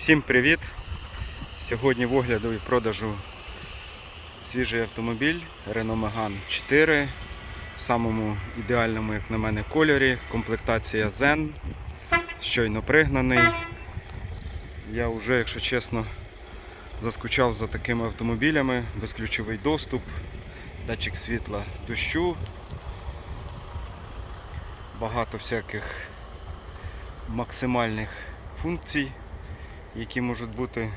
Всім привіт! Сьогодні в огляду і продажу свіжий автомобіль Renault Megane 4 в самому ідеальному, як на мене, кольорі. Комплектація Zen. Щойно пригнаний. Я вже, якщо чесно, заскучав за такими автомобілями, безключовий доступ, датчик світла дощу, багато всяких максимальних функцій, які можуть бути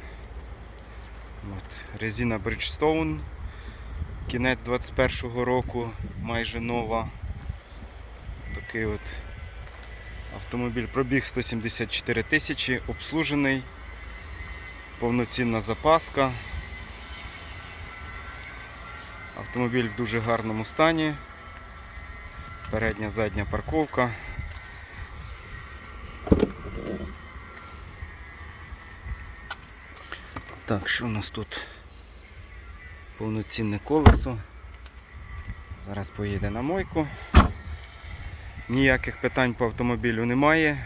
От, резина Bridgestone, кінець 21-го року, майже нова. Такий от автомобіль пробіг 174 тисячі, обслужений, повноцінна запаска. Автомобіль в дуже гарному стані. Передня задня парковка. Так, що у нас тут? Повноцінне колесо. Зараз поїде на мойку. Ніяких питань по автомобілю немає.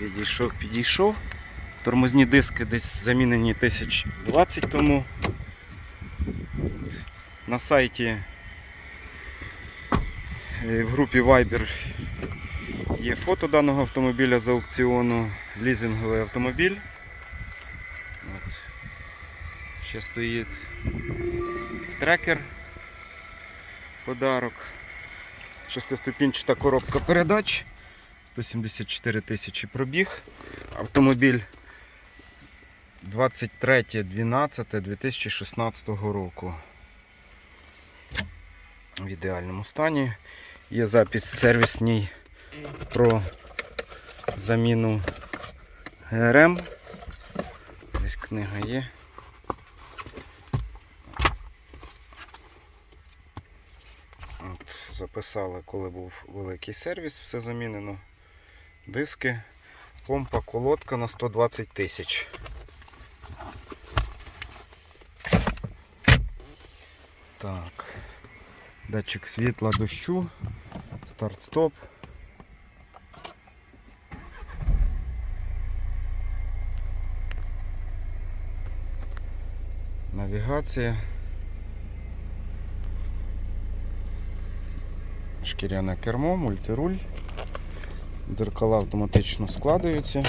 Відійшов, підійшов. Тормозні диски десь замінені 1020 тому. На сайті е, в групі Viber є фото даного автомобіля з аукціону, лізинговий автомобіль. От. Ще стоїть трекер. Подарок. Шестиступінчата коробка передач. 174 тисячі пробіг. Автомобіль 23.12.2016 року. В ідеальному стані. Є запис сервісній про заміну ГРМ. Десь книга є. От, записали, коли був великий сервіс, все замінено. Диски, помпа, колодка на 120 тисяч. Так. Датчик світла дощу, старт-стоп. Навігація. Шкіряне кермо, мультируль. Дзеркала автоматично складаються.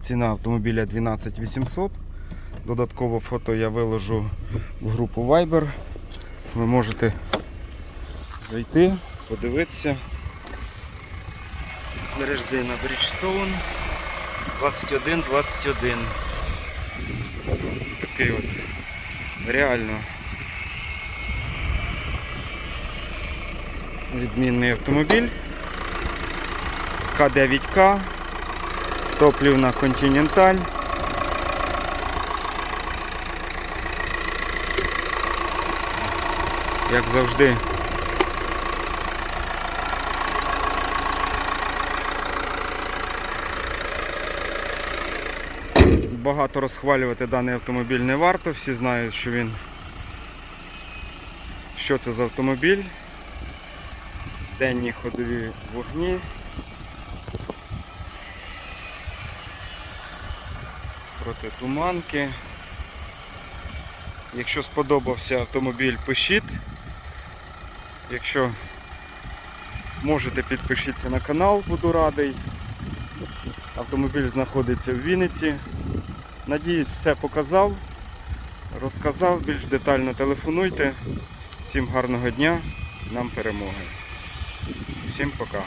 Ціна автомобіля 12800. Додатково фото я виложу в групу Viber. Ви можете зайти, подивитися. Резина Bridgestone 21-21. Такий от реально відмінний автомобіль. К9К, топлівна Continental. Як завжди. Багато розхвалювати даний автомобіль не варто, всі знають, що він що це за автомобіль. Денні ходові вогні. Протитуманки. Якщо сподобався автомобіль, пишіть. Якщо можете, підпишіться на канал, буду радий. Автомобіль знаходиться в Вінниці. Надіюсь, все показав, розказав, більш детально телефонуйте. Всім гарного дня, нам перемоги. Всім пока.